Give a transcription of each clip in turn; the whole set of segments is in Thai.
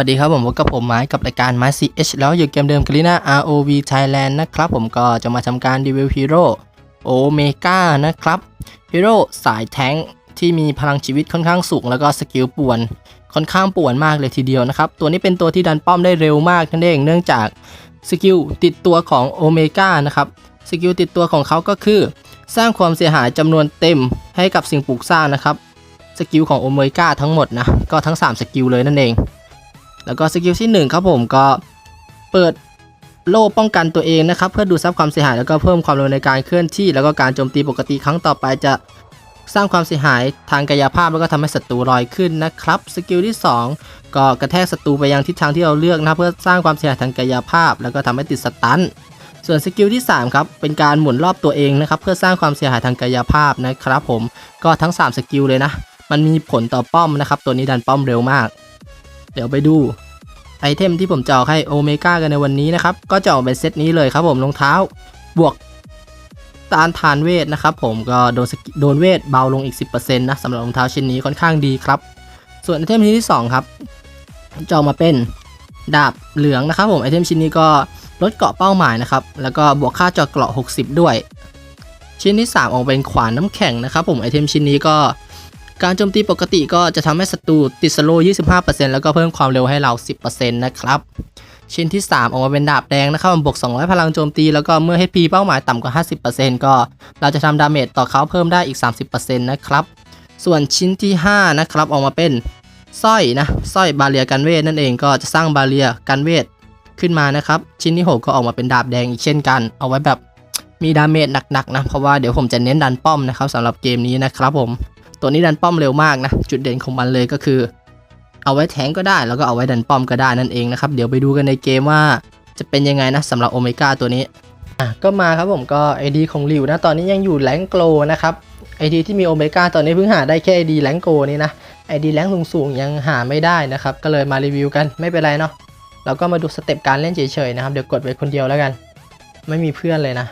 สวัสดีครับผมพบกับผมไม้กับรายการไม้ CH แล้วอยู่เกมเดิมกันลีน่า ROV Thailand นะครับผมก็จะมาทำการรีวิวฮีโร่โอเมก้านะครับฮีโร่สายแท้งที่มีพลังชีวิตค่อนข้างสูง แล้วก็สกิลป่วนค่อนข้างป่วนมากเลยทีเดียวนะครับ ตัวนี้เป็นตัวที่ดันป้อมได้เร็วมากนั่นเองเนื่องจากสกิลติดตัวของโอเมก้านะครับสกิลติดตัวของเขาก็คือ สร้างความเสียหายจำนวนเต็มให้กับสิ่งปลูกสร้างนะครับสกิลของโอเมก้าทั้งหมดนะก็ทั้งสามสกิลเลยนั่นเอง แล้วก็สกิลที่ 1 ครับผมก็เปิดโล่ป้องกันตัวเองนะครับ เพื่อดูซับความเสียหายแล้วก็เพิ่มความเร็วในการเคลื่อนที่ แล้วก็การโจมตีปกติครั้งต่อไปจะสร้างความเสียหายทางกายภาพแล้วก็ทำให้ศัตรูลอยขึ้นนะครับสกิลที่ 2 ก็กระแทกศัตรูไปยังทิศทางที่เราเลือกนะเพื่อสร้างความเสียหายทางกายภาพ แล้วก็ทำให้ติดสตันส่วนสกิลที่ 3 ครับ เป็นการหมุนรอบตัวเองนะครับเพื่อสร้างความเสียหายทางกายภาพนะครับผมก็ทั้ง 3 สกิลเลยนะ มันมีผลต่อป้อมนะครับ ตัวนี้ดันป้อมเร็วมาก ดี๋ยวไปดูไอเทมที่ผมจะออกให้โอเมก้ากันในวันนี้นะครับ ก็จะออกเป็นเซตนี้เลยครับผมรองเท้า บวกต้านทานเวทนะครับผมก็โดนโดนเวทเบาลงอีก 10%นะสำหรับรองเท้าชิ้นนี้ค่อนข้างดีครับ ส่วนไอเทมชิ้นที่ 2 ครับจะออกมาเป็นดาบเหลืองนะครับผมไอเทมชิ้นนี้ก็ลดเกาะเป้าหมายนะครับ แล้วก็บวกค่าเจาะเกราะ 60 ด้วย ชิ้นที่ 3 ออกเป็นขวานน้ำแข็งนะครับผมไอเทมชิ้นนี้ก็ การโจมตีปกติก็จะทำให้ศัตรูติดสโลว์25%แล้วก็เพิ่มความเร็วให้เรา 10%นะครับ ชิ้นที่ 3 ออกมาเป็นดาบแดงนะครับมันบวก 200 พลังโจมตี แล้วก็เมื่อ HP เป้าหมายต่ำกว่า 50%ก็เราจะทำดาเมจต่อเขาเพิ่มได้อีก 30%นะครับ ส่วนชิ้นที่ 5 นะครับ ออกมาเป็นสร้อยนะสร้อยบาเรียกันเวทนั่นเองก็จะสร้างบาเรียกันเวทขึ้นมานะครับ ชิ้นที่ 6 ก็ออกมาเป็นดาบแดงอีกเช่นกัน เอาไว้แบบมีดาเมจหนักๆนะเพราะว่าเดี๋ยวผมจะเน้นดันป้อมนะครับสำหรับเกมนี้นะครับผม ตัวนี้ดันป้อมเร็วมากนะ จุดเด่นของมันเลยก็คือ เอาไว้แทงก็ได้แล้วก็เอาไว้ดันป้อมก็ได้นั่นเองนะครับ เดี๋ยวไปดูกันในเกมว่าจะเป็นยังไงนะสำหรับโอเมก้าตัวนี้อะก็มาครับผมก็ ID ของริวนะ ตอนนี้ยังอยู่แรงโกลนะครับ ID ที่มีโอเมก้าตอนนี้เพิ่งหาได้แค่ ID แรงโกนี่นะ ID แรงสูงๆยังหาไม่ได้นะครับ ก็เลยมารีวิวกันไม่เป็นไรเนาะเราก็มาดูสเต็ปการเล่นเฉยๆนะครับเดี๋ยวกดไว้คนเดียวแล้วกัน ไม่มีเพื่อนเลยนะ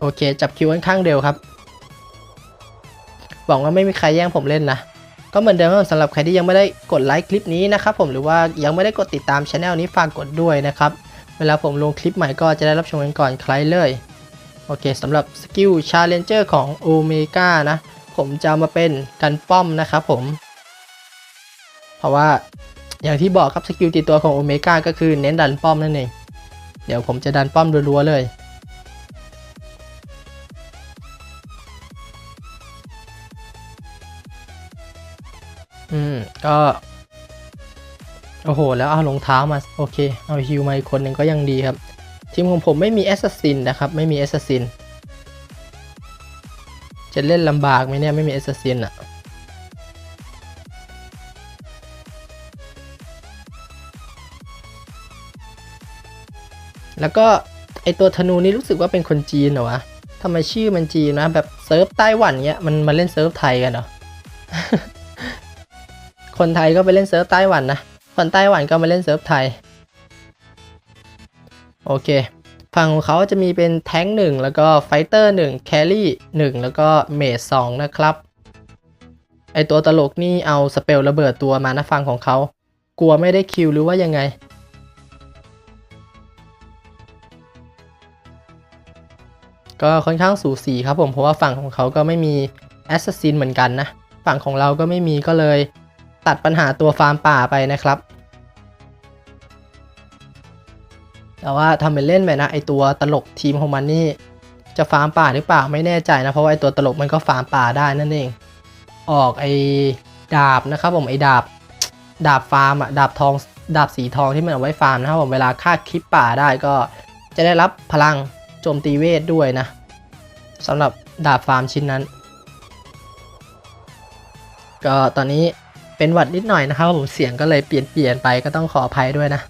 โอเค จับคิวค่อนข้างเร็วครับ หวังว่าไม่มีใครแย่งผมเล่นนะ ก็เหมือนเดิมครับสำหรับใครที่ยังไม่ได้กดไลค์คลิปนี้นะครับผมหรือว่ายังไม่ได้กดติดตามช anel นี้ฝากกดด้วยนะครับ เวลาผมลงคลิปใหม่ก็จะได้รับชมกันก่อนใครเลย โอเคสำหรับสกิลชาเลนเจอร์ของโอเมก้านะ ผมจะมาเป็นกันป้อมนะครับผม เพราะว่าอย่างที่บอกครับสกิลติดตัวของโอเมก้าก็คือเน้นดันป้อมนั่นเอง เดี๋ยวผมจะดันป้อมรัวๆเลย อืม ก็ โอ้โห แล้วเอารองเท้ามา โอเค เอาฮิวมาอีกคนหนึ่งก็ยังดีครับ ทีมของผมไม่มีแอสซัสซินนะครับ ไม่มีแอสซัสซิน จะเล่นลำบากไหมเนี่ย ไม่มีแอสซัสซินอะแล้วก็ไอตัวธนูนี่รู้สึกว่าเป็นคนจีนเหรอวะทำไมชื่อมันจีนนะแบบเซิร์ฟไต้หวันเนี้ยมันมาเล่นเซิร์ฟไทยกันเหรอ คนไทยก็ไปเล่นเซิร์ฟไต้หวันนะ คนไต้หวันก็มาเล่นเซิร์ฟไทย โอเค ฝั่งของเขาจะมีเป็นแท้งหนึ่งแล้วก็ไฟเตอร์หนึ่งแครี่หนึ่งแล้วก็เมจสองนะครับ ไอตัวตลกนี่เอาสเปลระเบิดตัวมานะฝั่งของเขา กลัวไม่ได้คิวหรือว่ายังไงก็ค่อนข้างสูสีครับผมเพราะว่าฝั่งของเขาก็ไม่มีแอสซัสซินเหมือนกันนะ ฝั่งของเราก็ไม่มีก็เลย ตัดปัญหาตัวฟาร์มป่าไปนะครับ แต่ว่าทำเป็นเล่นไปนะไอตัวตลกทีมของมันนี่จะฟาร์มป่าหรือเปล่าไม่แน่ใจนะเพราะว่าไอตัวตลกมันก็ฟาร์มป่าได้นั่นเอง ออกไอดาบนะครับผมไอดาบดาบฟาร์มอะดาบทองดาบสีทองที่มันเอาไว้ฟาร์มนะครับผมเวลาฆ่าคลิปป่าได้ก็จะได้รับพลังโจมตีเวทด้วยนะสำหรับดาบฟาร์มชิ้นนั้น ก็ตอนนี้ เป็นหวัดนิดหน่อยนะครับผมเสียงก็เลยเปลี่ยนเปลี่ยนไปก็ต้องขออภัยด้วยนะ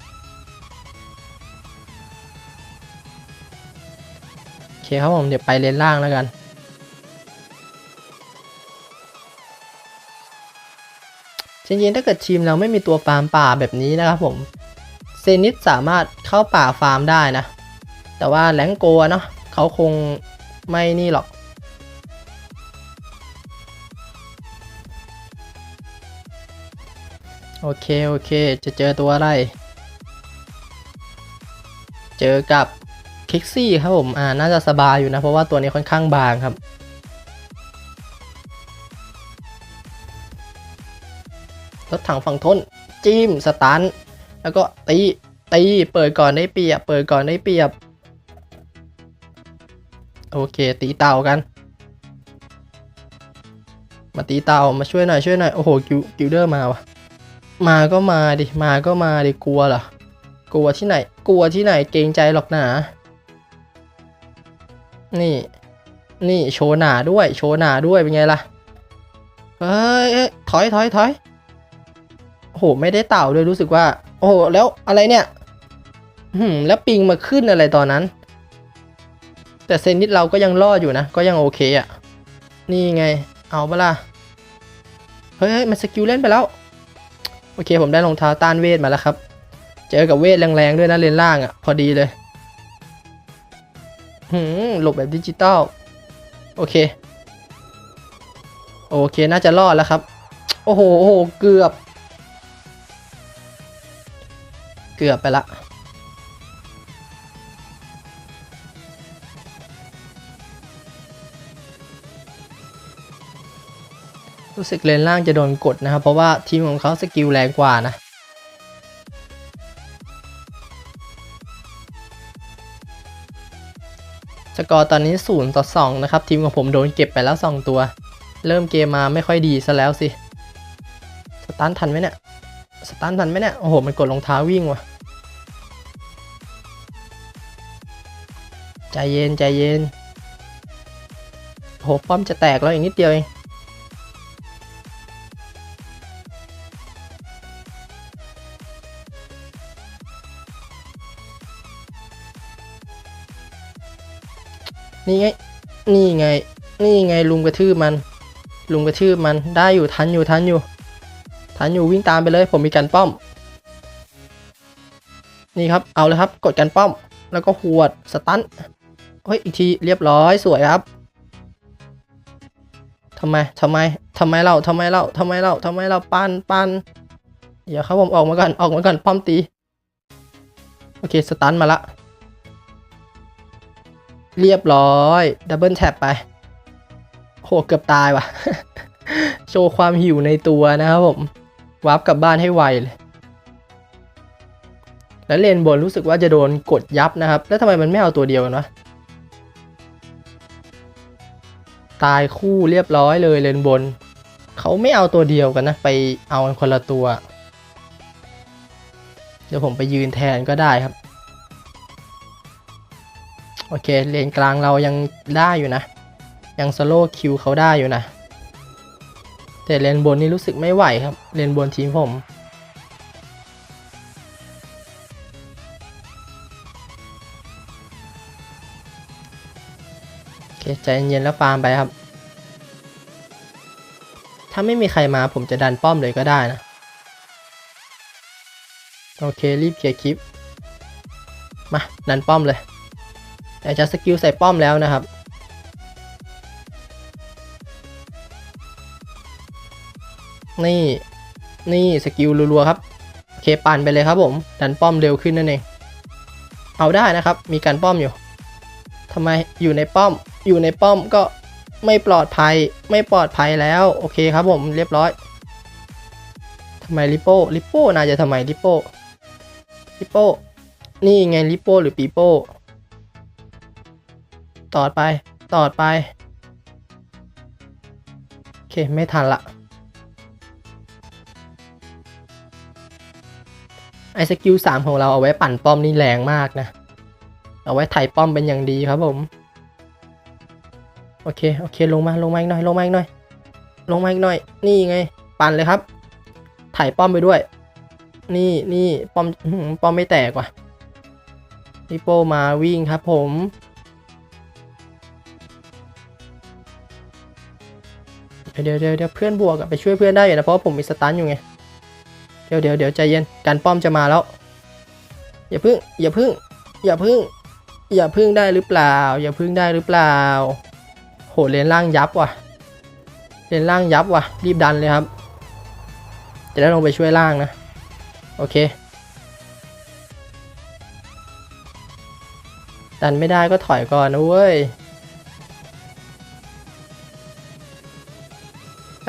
โอเคครับผมเดี๋ยวไปเลนล่างแล้วกัน จริงๆถ้าเกิดทีมเราไม่มีตัวฟาร์มป่าแบบนี้นะครับผมเซนิสสามารถเข้าป่าฟาร์มได้นะ แต่ว่าแรงโกะเนาะเขาคงไม่นี่หรอก โอเค โอเค จะเจอตัวอะไร เจอกับคิกซี่ครับผม อ่า น่าจะสบายอยู่นะ เพราะว่าตัวนี้ค่อนข้างบางครับ รถถังฝั่งทนจิ้ม สตัน แล้วก็ตี ตี เปิดก่อนได้เปรียบ เปิดก่อนได้เปรียบ โอเค ตีเต่ากัน มาตีเต่ามาช่วยหน่อย ช่วยหน่อย โอ้โห กิวกิวเดอร์มาวะ มาก็มาดิ มาก็มาดิ กลัวเหรอ กลัวที่ไหน กลัวที่ไหน เกรงใจหรอกหนา นี่ นี่โชว์หนาด้วย โชว์หนาด้วย เป็นไงล่ะเฮ้ยเอ้ยถอยถอยถอยโอ้โห ไม่ได้เต่าเลยรู้สึกว่า โอ้โห แล้วอะไรเนี่ย หืม แล้วปิงมาขึ้นอะไรตอนนั้น แต่เซนนิดเราก็ยังรอดอยู่นะ ก็ยังโอเคอะ่ะ นี่ไง เอาเปล่าเฮ้ย มันสกิลเล่นไปแล้ว โอเค ผมได้รองเท้าต้านเวทมาแล้วครับ เจอกับเวทแรงๆด้วยนะเลนล่างอะ่ะ พอดีเลยหืมหลบแบบดิจิตอลโอเค โอเค น่าจะรอดแล้วครับ โอ้โหโอ้โห เกือบ เกือบไปละ รู้สึกเลนล่างจะโดนกดนะครับ เพราะว่าทีมของเขาสกิลแรงกว่านะสกอร์ตอนนี้0ต่อ2นะครับทีมของผมโดนเก็บไปแล้ว 2 ตัว เริ่มเกมมาไม่ค่อยดีซะแล้วสิสตันทันไหมเนี่ยสตันทันไหมเนี่ยโอ้โหมันกดรองเท้าวิ่งว่ะใจเย็นใจเย็นโอ้โหป้อมจะแตกแล้วอีกนิดเดียวเอง นี่ไง นี่ไง นี่ไงลุงกระทืบมัน ลุงกระทืบมัน ได้อยู่ทันอยู่ทันอยู่ ทันอยู่วิ่งตามไปเลย ผมมีการป้อม นี่ครับ เอาเลยครับ กดกันป้อม แล้วก็หวด สตันเฮ้ย อีกทีเรียบร้อย สวยครับทำไมทำไมทำไมเราทำไมเราทำไมเราทำไมเราปันปันเดี๋ยวครับผมออกมาก่อน ออกมาก่อน ป้อมตี โอเค สตันมาละ เรียบร้อยดับเบิลแท็บไปโหเกือบตายว่ะ โชว์ความหิวในตัวนะครับผมวาร์ปกลับบ้านให้ไวเลยแล้วเลนบนรู้สึกว่าจะโดนกดยับนะครับ แล้วทำไมมันไม่เอาตัวเดียวกันวะ ตายคู่เรียบร้อยเลยเลนบน เขาไม่เอาตัวเดียวกันนะ ไปเอาคนละตัว เดี๋ยวผมไปยืนแทนก็ได้ครับ โอเคเลนกลางเรายังได้อยู่นะ ยังสโลคิวเขาได้อยู่นะ แต่เลนบนนี่รู้สึกไม่ไหวครับเลนบนทีมผมโอเคใจเย็นๆแล้วฟาร์มไปครับ ถ้าไม่มีใครมาผมจะดันป้อมเลยก็ได้นะโอเครีบเคลียร์คลิป มา ดันป้อมเลย แต่จะสกิลใส่ป้อมแล้วนะครับ นี่นี่สกิลรัวๆครับโอเคปั่นไปเลยครับผม ดันป้อมเร็วขึ้นนั่นเอง เอาได้นะครับ มีการป้อมอยู่ทำไมอยู่ในป้อม อยู่ในป้อมก็ไม่ปลอดภัย ไม่ปลอดภัยแล้ว โอเคครับผม เรียบร้อยทำไมลิโป้ลิโป้น่าจะทำไมลิโป้ลิโป้นี่ไงลิโป้หรือปีโป้ ตอดไป ตอดไป โอเค ไม่ทันละ ไอสกิลสามของเราเอาไว้ปั่นป้อมนี่แรงมากนะ เอาไว้ไถ่ป้อมเป็นอย่างดีครับผม โอเค โอเค ลงมา ลงมาอีกหน่อย ลงมาอีกหน่อย ลงมาอีกหน่อย นี่ไง ปั่นเลยครับ ไถ่ป้อมไปด้วย นี่นี่ป้อม ป้อมไม่แตกว่ะนิโปมาวิ่งครับผม เดี๋ยวเดี๋ยวเดี๋ยวเพื่อนบวกไปช่วยเพื่อนได้อยู่นะเพราะผมมีสตันอยู่ไง เดี๋ยวเดี๋ยวเดี๋ยวใจเย็นการป้อมจะมาแล้ว อย่าพึ่ง อย่าพึ่ง อย่าพึ่ง อย่าพึ่งได้หรือเปล่า อย่าพึ่งได้หรือเปล่า โหเลนล่างยับว่ะ เลนล่างยับว่ะ รีบดันเลยครับ จะได้ลงไปช่วยล่างนะ โอเค ดันไม่ได้ก็ถอยก่อนนะเว้ย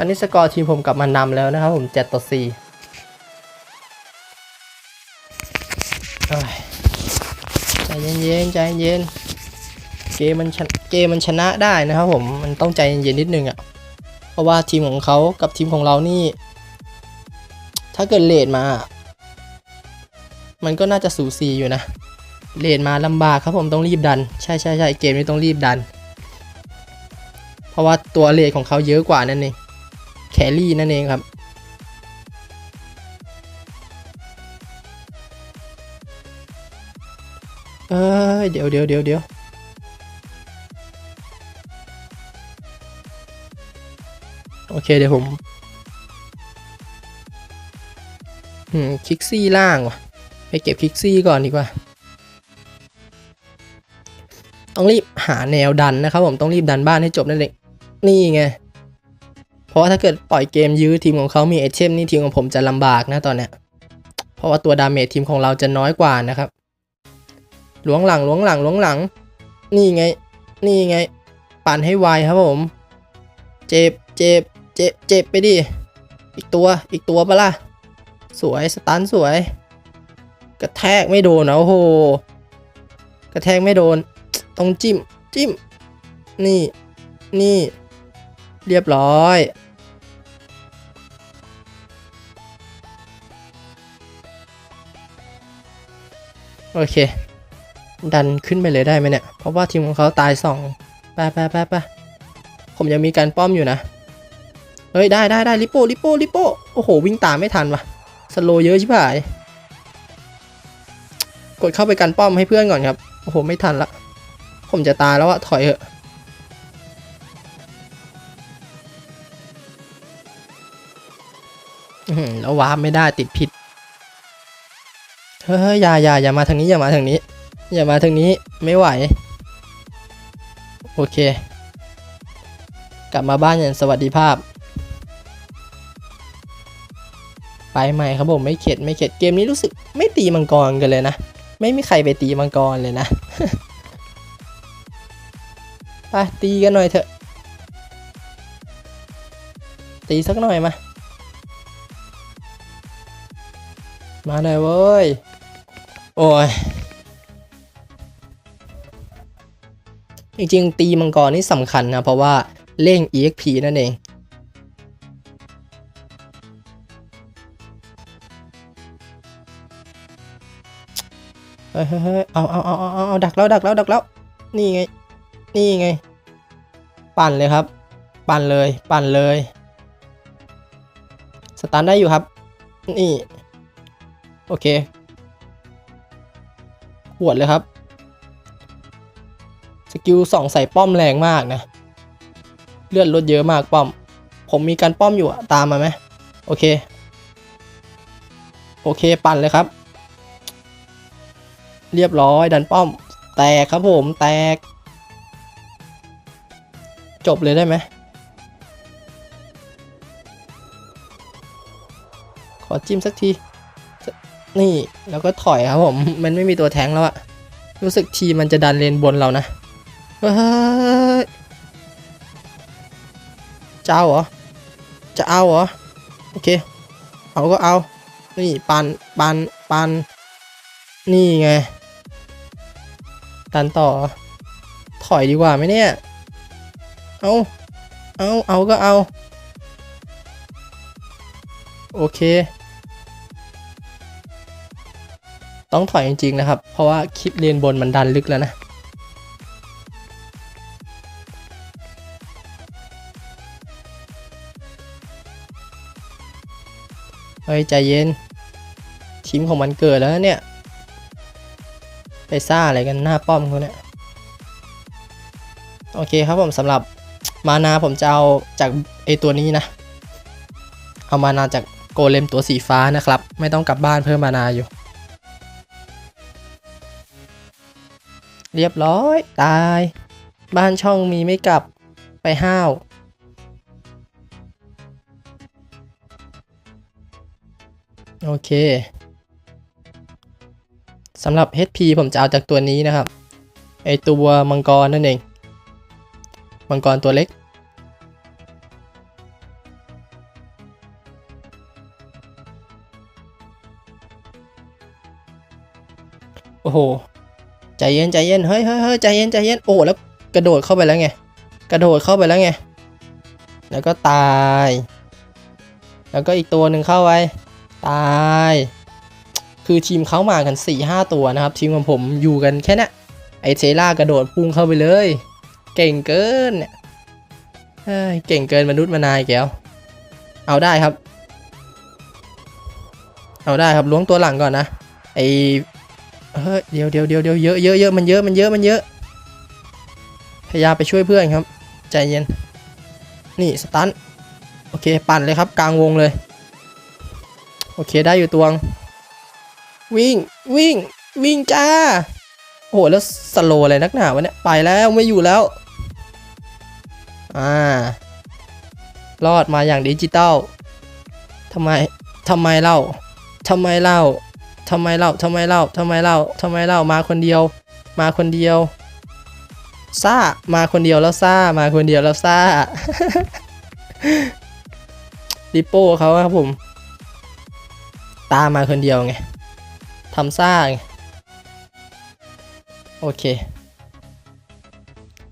อนนี้สกอร์ทีมผมกลับมานำแล้วนะครับผม7ต่อ4ใจเย็นๆใจเย็นเกมมันเกมมันชนะได้นะครับผมมันต้องใจเย็นๆนิดนึงอะ่ะเพราะว่าทีมของเขากับทีมของเรานี่ ถ้าเกิดเลดมา มันก็น่าจะสูสีอยู่นะเลดมาลำบากครับผมต้องรีบดัน ใช่ใช่ใช่เกมนี้ต้องรีบดัน เพราะว่าตัวเลดของเขาเยอะกว่านั่นเอง รี่นั่นเองครับเอ้ยเดี๋ยวเดี๋ยวเดี๋ยวเดี๋ยวโอเคเดี๋ยวผมอืมคิกซี่ล่างว่ะ ไปเก็บคิกซี่ก่อนดีกว่า ต้องรีบหาแนวดันนะครับผมต้องรีบดันบ้านให้จบนั่นเองนี่ไง เพราะว่าถ้าเกิดปล่อยเกมยื้อทีมของเขามีไอเทมนี่ทีมของผมจะลำบากนะตอนเนี้ยเพราะว่าตัวดาเมจทีมของเราจะน้อยกว่านะครับล้วงหลังล้วงหลังล้วงหลัง นี่ไง นี่ไง ปั่นให้ไวครับผม เจ็บเจ็บเจ็บเจ็บไปดิ อีกตัวอีกตัวปะล่ะ สวยสตันสวย กระแทกไม่โดนนะโอ้โห กระแทกไม่โดน ต้องจิ้มจิ้ม นี่ นี่ เรียบร้อย โอเค ดันขึ้นไปเลยได้ไหมเนี่ย เพราะว่าทีมของเขาตายสองไปไปไปไปผมยังมีการป้อมอยู่นะ เฮ้ย ได้ได้ได้ลิโป้ลิโป้ลิโป้โอ้โห วิ่งตามไม่ทันวะสโลเยอะชิบหาย กดเข้าไปกันป้อมให้เพื่อนก่อนครับ โอ้โห ไม่ทันละ ผมจะตายแล้วอะถอยเถอะ แล้ววาร์ปไม่ได้ติดผิด เฮ้ยอย่าอย่าอย่ามาทางนี้อย่ามาทางนี้ อย่ามาทางนี้ไม่ไหว โอเค กลับมาบ้านอย่างสวัสดิภาพ ไปใหม่ครับผมไม่เข็ดไม่เข็ดเกมนี้รู้สึกไม่ตีมังกรกันเลยนะ ไม่มีใครไปตีมังกรเลยนะไปตีกันหน่อยเถอะ ตีสักหน่อยมา มาหน่อยเว้ย โอ้ย จริงๆ ตีมังกรนี่สำคัญนะ เพราะว่าเร่ง EXP นั่นเอง เฮ้ยเฮ้ยเฮ้ยเอาเอาเอาเอาเอาเอาดักแล้วดักแล้วดักแล้ว นี่ไง นี่ไง ปั่นเลยครับ ปั่นเลย ปั่นเลย สตาร์ทได้อยู่ครับ นี่ โอเคหวดเลยครับ สกิลสองใส่ป้อมแรงมากนะ เลือดลดเยอะมากป้อม ผมมีการป้อมอยู่อะตามมาไหมโอเค โอเคปั่นเลยครับ เรียบร้อยดันป้อม แตกครับผมแตก จบเลยได้ไหมขอจิ้มสักที นี่แล้วก็ถอยครับผม มันไม่มีตัวแทงแล้วอะรู้สึกทีมันจะดันเลนบนเรานะเฮ้ยจะเอาเหรอ จะเอาเหรอ โอเค เอาก็เอา นี่ปันปันปันนี่ไงดันต่อ ถอยดีกว่าไหมเนี่ย เอาเอาเอาก็เอา โอเค ต้องถอยจริงๆนะครับ เพราะว่าคลิปเลนบนมันดันลึกแล้วนะเฮ้ยใจเย็นทีมของมันเกิดแล้วเนี่ย ไปซ่าอะไรกันหน้าป้อมเขาเนี่ย โอเคครับผมสำหรับมานาผมจะเอาจากไอตัวนี้นะ เอามานาจากโกเลมตัวสีฟ้านะครับ ไม่ต้องกลับบ้านเพิ่มมานาอยู่ เรียบร้อย ตาย บ้านช่องมีไม่กลับไปห้าวโอเคสำหรับ HP ผมจะเอาจากตัวนี้นะครับ ไอตัวมังกรนั่นเอง มังกรตัวเล็ก โอ้โห ใจเย็นใจเย็นเฮ้ยเฮ้ยเฮ้ยใจเย็นใจเย็นโอ้แล้วกระโดดเข้าไปแล้วไงกระโดดเข้าไปแล้วไงแล้วก็ตาย แล้วก็อีกตัวหนึ่งเข้าไปตาย คือทีมเขามากัน4ี่ห้าตัวนะครับ ทีมของผมอยู่กันแค่นี้ไอเทล่ากระโดดพุ่งเข้าไปเลย เก่งเกินเนี่ยเก่งเกินมนุษย์มานายแก้วเอาได้ครับ เอาได้ครับล้วงตัวหลังก่อนนะไอ เฮ้ยเดี๋ยวเดี๋ยวเดี๋ยวเดี๋ยวเยอะเยอะเยอะมันเยอะมันเยอะมันเยอะ พยายามไปช่วยเพื่อนครับ ใจเย็น นี่สตันโอเคปั่นเลยครับกลางวงเลย โอเคได้อยู่ตวง วิ่งวิ่งวิ่งจ้า โอ้โหแล้วสโลอะไรนักหนาวะเนี่ยไปแล้วไม่อยู่แล้ว อ่ารอดมาอย่างดิจิตอลทำไมทำไมเล่าทำไมเล่า ทำไมเล่าทำไมเล่าทำไมเล่าทำไมเล่ามาคนเดียว มาคนเดียวซ่ามาคนเดียวแล้วซ่ามาคนเดียวแล้วซ่าดิโป้เขาครับผม ตามมาคนเดียวไงทำซ่าไงโอเค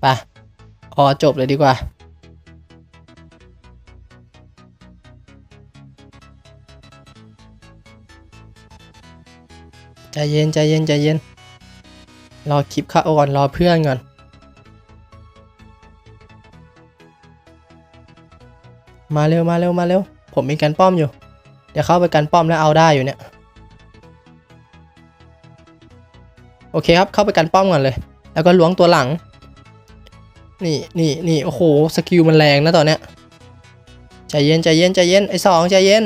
ไปออจบเลยดีกว่า เย็นใจเย็นใจเย็น รอคลิปเข้าก่อนรอเพื่อนก่อน มาเร็วมาเร็วมาเร็ว ผมมีการป้อมอยู่ เดี๋ยวเข้าไปกันป้อมแล้วเอาได้อยู่เนี่ย โอเคครับเข้าไปกันป้อมก่อนเลย แล้วก็ล้วงตัวหลัง นี่นี่นี่โอ้โหสกิลมันแรงนะตอนเนี้ยใจเย็นใจเย็นใจเย็นไอ้สองใจเย็น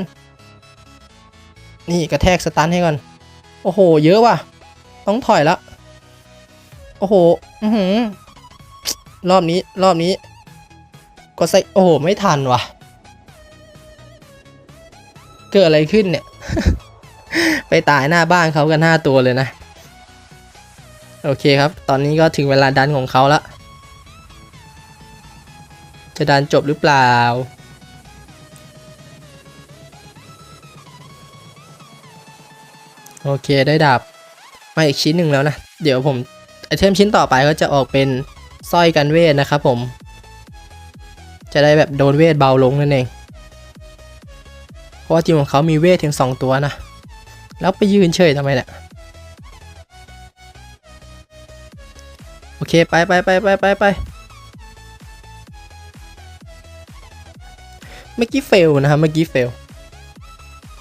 นี่กระแทกสตันให้ก่อน โอ้โห เยอะว่ะ ต้องถอยละ โอ้โห อือหือ รอบนี้ รอบนี้ ก็ใส่ โอ้โห ไม่ทันว่ะ เกิดอะไรขึ้นเนี่ย ไปตายหน้าบ้านเขากันห้าตัวเลยนะ โอเคครับ ตอนนี้ก็ถึงเวลาดันของเขาละ จะดันจบหรือเปล่า โอเคได้ดาบมาอีกชิ้นหนึ่งแล้วนะ เดี๋ยวผมไอเทมชิ้นต่อไปก็จะออกเป็นสร้อยกันเวทนะครับผม จะได้แบบโดนเวทเบาลงนั่นเอง เพราะว่าทีมของเขามีเวทถึง 2 ตัวนะ แล้วไปยืนเฉยทำไมเนี่ยโอเคไปไปไปไปไปไปเมื่อกี้เฟลนะครับเมื่อกี้เฟล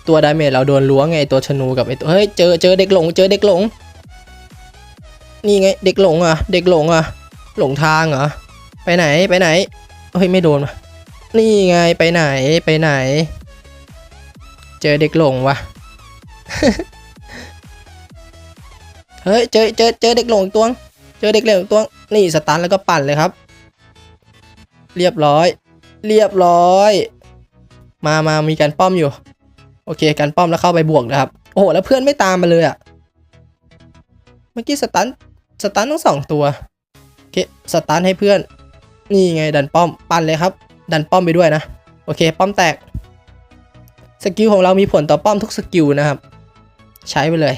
ตัวดาเมจเราโดนล้วงไงตัวชนูกับไอตัวเฮ้ยเจอเจอเด็กหลงเจอเด็กหลง นี่ไงเด็กหลงอะ เด็กหลงอะ หลงทางเหรอไปไหนไปไหนเฮ้ยไม่โดนวะนี่ไงไปไหนไปไหน เจอเด็กหลงว่ะเฮ้ยเจอเจอเจอเด็กหลงตัวง เจอเด็กเหลงตัวงนี่สตันแล้วก็ปั่นเลยครับ เรียบร้อย เรียบร้อย มามามีการป้อมอยู่ โอเคการป้อมแล้วเข้าไปบวกนะครับ โอ้โห แล้วเพื่อนไม่ตามมาเลยอะเมื่อกี้สตันสตันทั้งสองตัวโอเคสตันให้เพื่อน นี่ไงดันป้อมปั่นเลยครับ ดันป้อมไปด้วยนะ โอเค ป้อมแตก สกิลของเรามีผลต่อป้อมทุกสกิลนะครับ ใช้ไปเลย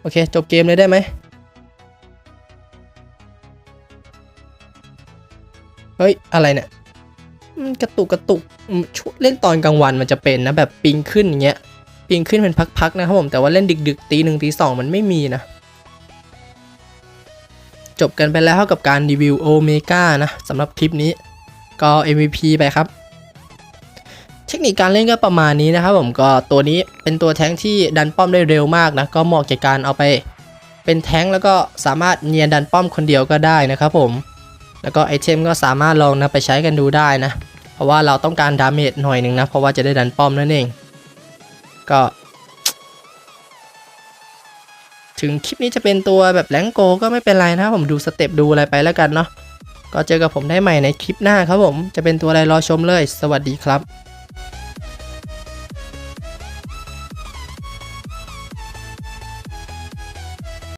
โอเค จบเกมเลยได้ไหมเฮ้ย อะไรเนี่ย กระตุกกระตุกช่วงเล่นตอนกลางวันมันจะเป็นนะแบบปิงขึ้นอย่างเงี้ยปิงขึ้นเป็นพักๆนะครับผมแต่ว่าเล่นดึกๆตีหนึ่งตีสองมันไม่มีนะจบกันไปแล้วกับการรีวิวโอเมก้านะสำหรับคลิปนี้ก็ MVP ไปครับ เทคนิคการเล่นก็ประมาณนี้นะครับผมก็ตัวนี้เป็นตัวแท้งที่ดันป้อมได้เร็วมากนะ ก็เหมาะแก่การเอาไป เป็นแท้งแล้วก็สามารถเนียนดันป้อมคนเดียวก็ได้นะครับผม แล้วก็ไอเทมก็สามารถลองนะไปใช้กันดูได้นะ เพราะว่าเราต้องการดาเมจหน่อยหนึ่งนะ เพราะว่าจะได้ดันป้อมนั่นเอง ก็ ถึงคลิปนี้จะเป็นตัวแบบแรงโกก็ไม่เป็นไรนะผมดูสเต็ปดูอะไรไปแล้วกันเนาะ ก็เจอกับผมได้ใหม่ในคลิปหน้าครับผม จะเป็นตัวอะไรรอชมเลย สวัสดีครับ